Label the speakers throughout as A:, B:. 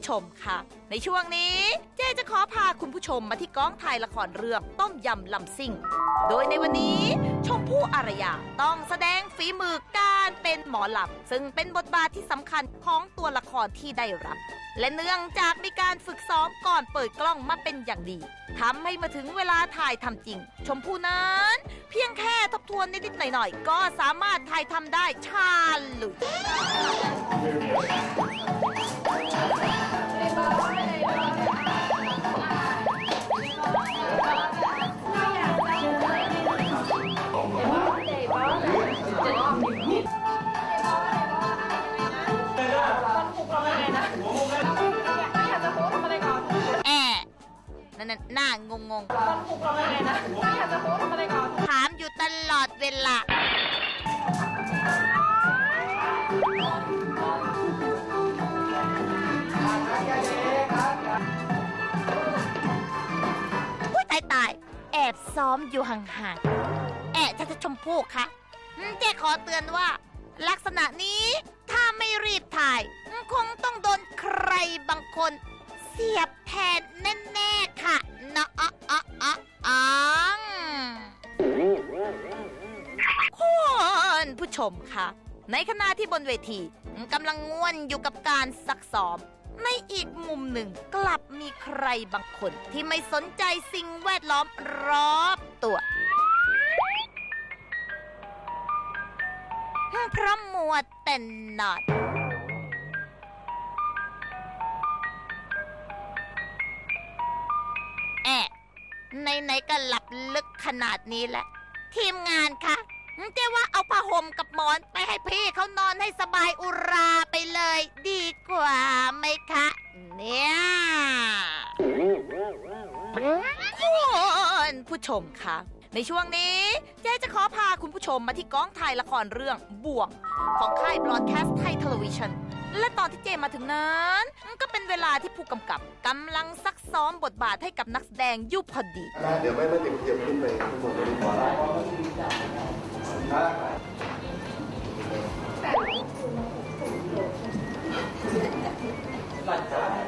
A: ผู้ชมค่ะ ในช่วงนี้เจ๊จะขอพาคุณผู้ชมมาที่กองถ่ายละครเรื่องต้มยำลำซิ่ง โดยในวันนี้ชมพู่อารยาต้องแสดงฝีมือการเป็นหมอลำซึ่งเป็นบทบาทที่สำคัญของตัวละครที่ได้รับ และเนื่องจากมีการฝึกซ้อมก่อนเปิดกล้องมาเป็นอย่างดีทำให้มาถึงเวลาถ่ายทำจริง ชมพู่นั้น เพียงแค่ทบทวนนิดๆหน่อยๆ ก็สามารถถ่ายทำได้ชาลุ นั่นน่ะหน้างงงๆถามอยู่ตลอดเวลา อุ้ยตายตายแอบซ้อมอยู่ห่างๆแอะถ้าจะชมพู่คะอืมเจ๊ขอเตือนว่า ลักษณะนี้ถ้าไม่รีบถ่ายคงต้องโดนใครบางคนเสียบแทนแน่ๆค่ะนะอะอะอะอ่งคุณผู้ชมค่ะในขณะที่บนเวทีกำลังง่วนอยู่กับการซักซ้อม ในอีกมุมหนึ่งกลับมีใครบางคนที่ไม่สนใจสิ่งแวดล้อมรอบตัวเพราะมัวแต่นอน ไหนๆก็หลับลึกขนาดนี้แหละทีมงานคะเจ๊ว่าเอาผ้าห่มกับหมอนไปให้พี่เขานอนให้สบายอุราไปเลย ดีกว่าไหมคะ เนี่ยคุณผู้ชมคะในช่วงนี้ เจ๊จะขอพาคุณผู้ชมมาที่กองถ่ายละครเรื่องบ่วง ของค่ายบลอดแคสต์ไทยทเลวิชัน และตอนที่เจมาถึงนั้น ก็เป็นเวลาที่ผู้กำกับกำลังซักซ้อมบทบาทให้กับนักแสดงอยู่พอดี
B: เดี๋ยวไม่ไม่เต็มเทียมขึ้นไปข้างบนดีกว่า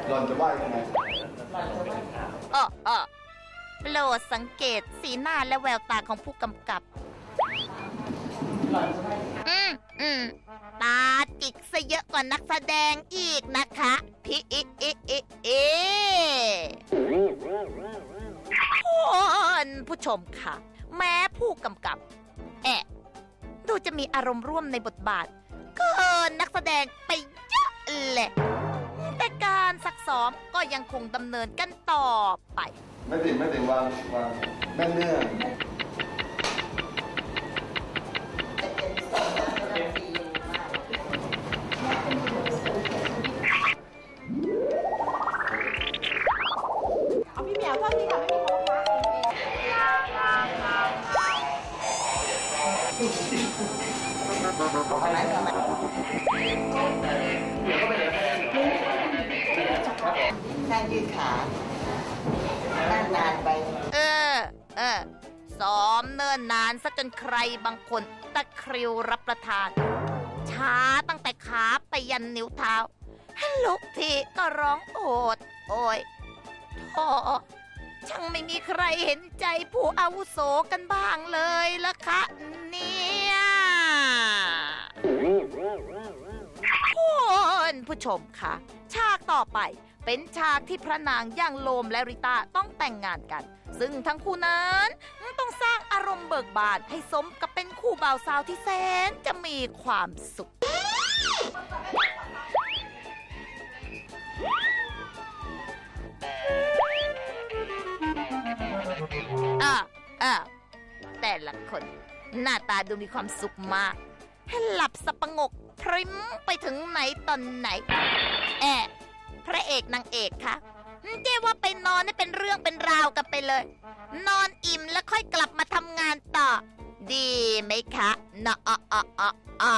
B: หล่อนจะไหวยังไง
A: เออเออโปรดสังเกตสีหน้าและแววตาของผู้กำกับอืมอืมตาจิกซะเยอะกว่านักแสดงอีกนะคะพี่อิอิอิอิคุณผู้ชมค่ะ แม้ผู้กำกับ แอะดูจะมีอารมณ์ร่วมในบทบาทเกินนักแสดงไปเยอะเลยแต่การซักซ้อมก็ยังคงดำเนินกันต่อไป
B: ไม่ติดไม่ติดวางวางแม่เนื่อง
C: นั่
D: งยืดขานั่งนานไป
A: เออ เออซ้อมเนิ่นนานซะจนใครบางคนตะคริวรับประทาน ช้าตั้งแต่ขาไปยันนิ้วเท้าลุกทีก็ร้องโอด โอยท้อ ช่างไม่มีใครเห็นใจผู้อาวุโสกันบ้างเลยละคะเนี่ยคุณผู้ชมคะฉากต่อไปเป็นฉากที่พระนางย่างโลมและริต้าต้องแต่งงานกัน ซึ่งทั้งคู่นั้นต้องสร้างอารมณ์เบิกบานให้สมกับเป็นคู่บ่าวสาวที่แสนจะมีความสุข อะอะแต่ละคน หน้าตาดูมีความสุขมากให้หลับสะปะงกพริ้มไปถึงไหนตอนไหน แอะพระเอกนางเอกคะเจ๊ว่าไปนอนให้เป็นเรื่องเป็นราวกันไปเลย นอนอิ่มแล้วค่อยกลับมาทำงานต่อ ดีไหมคะนะอะอะอะอะ